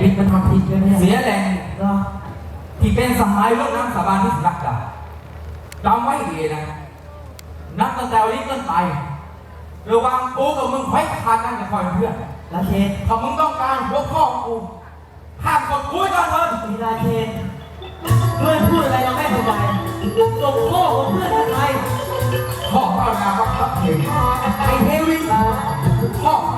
บิ๊กมันทำผิดเลยเนี่ยเสียแรงเหรอที่เป็นสหายร่วมน้ำสาบานที่สุนักดาจำไว้ดีนะ นับตั้งแต่วันนี้ต้นไประวังกูกับมึงไว้ขาดกันกับคอยเพื่อนลาเชนถ้ามึงต้องการหัวข้อของกูห้ามกดคุยกันเลยมีลาเชนเพื่อนพูดอะไรเราไม่เข้าใจส่งพ่อของเพื่อนคือใครพ่อพระนาครับครับเห็นไอ้เฮวินพ่อพระพ่อ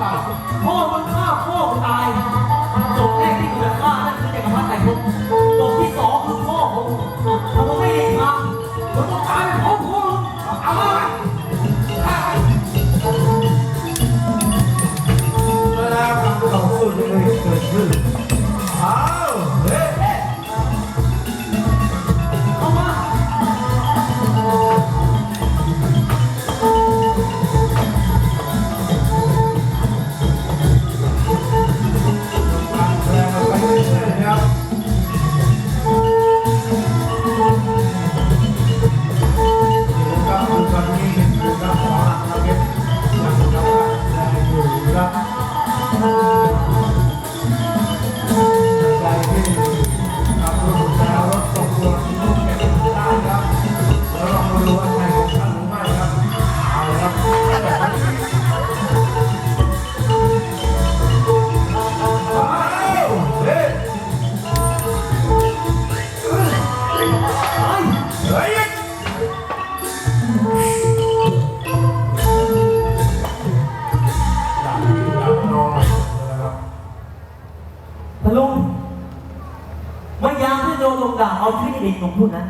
มื่อยามที่โดนลงด่าเอาชีวิตเด็กหนุ่มผู้นั้น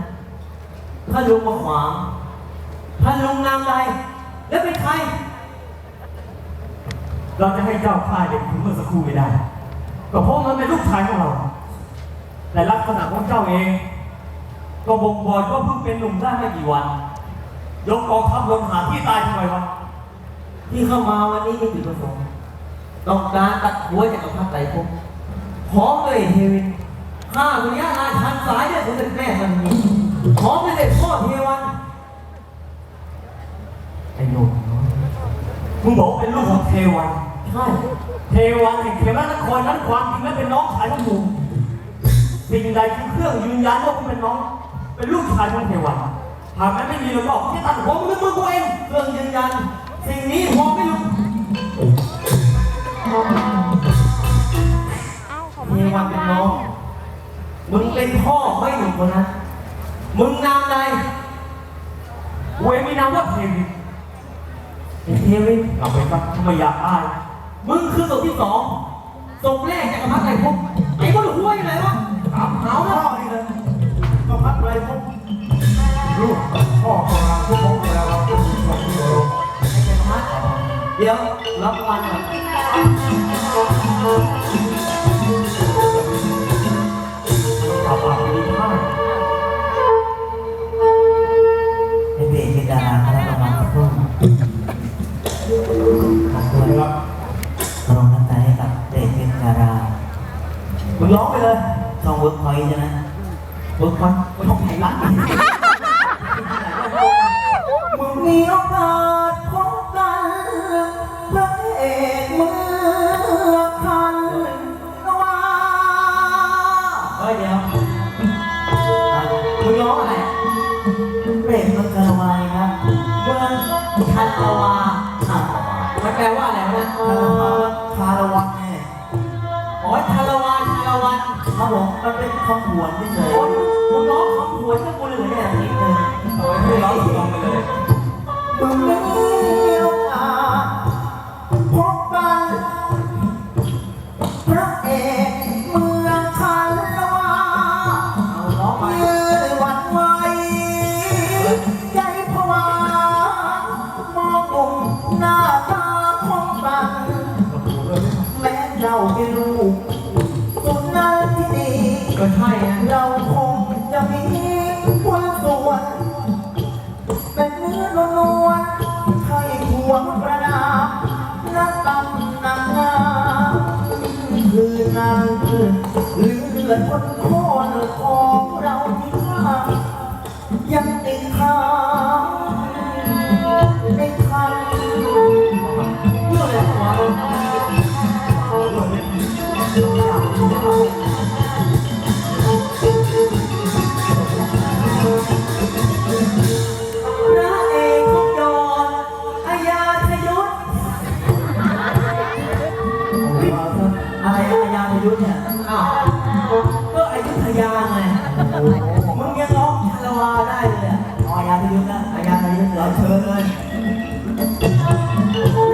ถ้าลุงมาขวางถ้าลุงนามใดแล้วเป็นใคร เราจะให้เจ้าฆ่าเด็กถึงเมื่อสักครู่ไม่ได้ก็เพราะมันเป็นลูกชายของเรา แต่ลักษณะของเจ้าเอง ก็บ่งบอกว่าเพิ่งเป็นหนุ่มได้ไม่กี่วัน ยกกองทัพลงหาที่ตายทำไมวะที่เข้ามาวันนี้มีจุดประสงค์ต้องการตัดหัวจากกษัตริย์ไตรภพพร้อเลยเทวิน ข้าวิญญาณราชันสายเนี่ยผมเป็นแม่มันมีพร้อมเลยเด็พ่อเทวันไอ้หนุ่มมึงบอกว่าเป็นลูกของเทวันใช่เทวันแห่งเทวนครนั้นความจริงแล้วเป็นน้องชายของมึงสิ่งใดคือเครื่องยืนยันว่ามึงเป็นน้อง เป็นลูกชายของเทวันหากมันไม่มีเราบอกที่ตัดหัวมึงด้วยมือกูเองเครื่องยืนยัน สิ่งนี้พอไม่รู้ ทวินเราไปฟังทำไมอยากอาย มึงคือศพที่สองศพแรกจากกษัตริย์ไตรภพไอ้คนหัวอยู่ไหนวะถามเอาพ่ละอนี่เลยก็พัดไรพวกลูกพ่อของเราทุกคนแล้วเราเป็นคนที่เรารพเดี๋ยวรับรางวัลก่อน มืองชันตวาอะมันแปลว่าอะไรวะคารวะแน่อ๋อชาละวันชาละวันครับผมมันเป็นคำผวนไม่เลยโอ้ยมึงร้องคำผวนให้กูเเราคงจะมีคนส่วนเป็นเนื้อนวลๆให้ควงประดับนักตำนางงามคือนางคือเลือคนโคนของเราที่ข้ายังติดค้างในาพยุทธ์เนี่ยก็อายุทยาไงมึงยังร้องชาละวาได้เลยอะอ๋อยาพยุทธนะอายาพยุทธ์เหรอเชิญเลย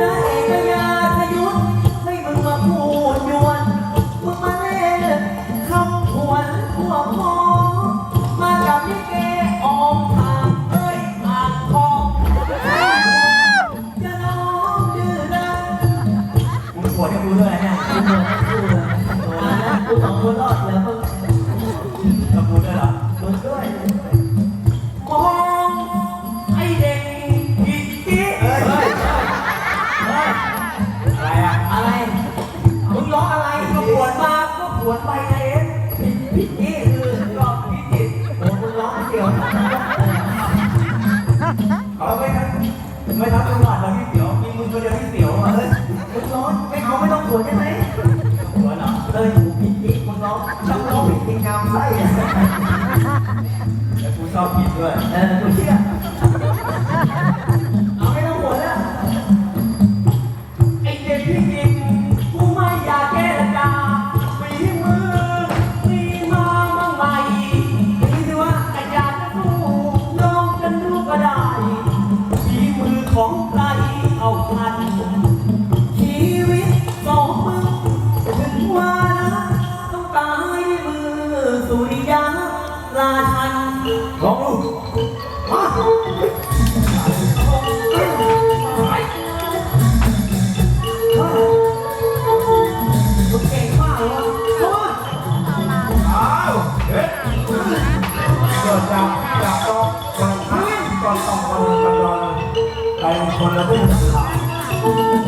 นายเอกยาพยุทธ์ให้มึงมาพูดยวนมึงมาเล่นคำวนพวกพ้องมากับลิเกออมทางเอ้ยทางทองจะน้งดื้อนะมึงปวดให้กูด้วยเงย กูสองคนรอดแล้วมึงกับกูด้วยเหรอมึงด้วยมองไอเด็กผิดที่เฮ้ยเฮ้ยเฮ้ยอะไรอะอะไร มึงร้องอะไรก็ปวดมาก็ปวดไปไงเองผิดที่คือก็พิจิตโอ้มึงร้องเสียวเขาไม่ทันไม่ทันจังหวัดเราที่เสียวมีมึงคนเดียวที่เสียวอะเฮ้ยมึงร้องไม่เอาไม่ต้องปวดใช่ไหม กูชอบ คนทั้งก่อนต้องคนกันรอนไปคนละเรื่องขาวไอ้เท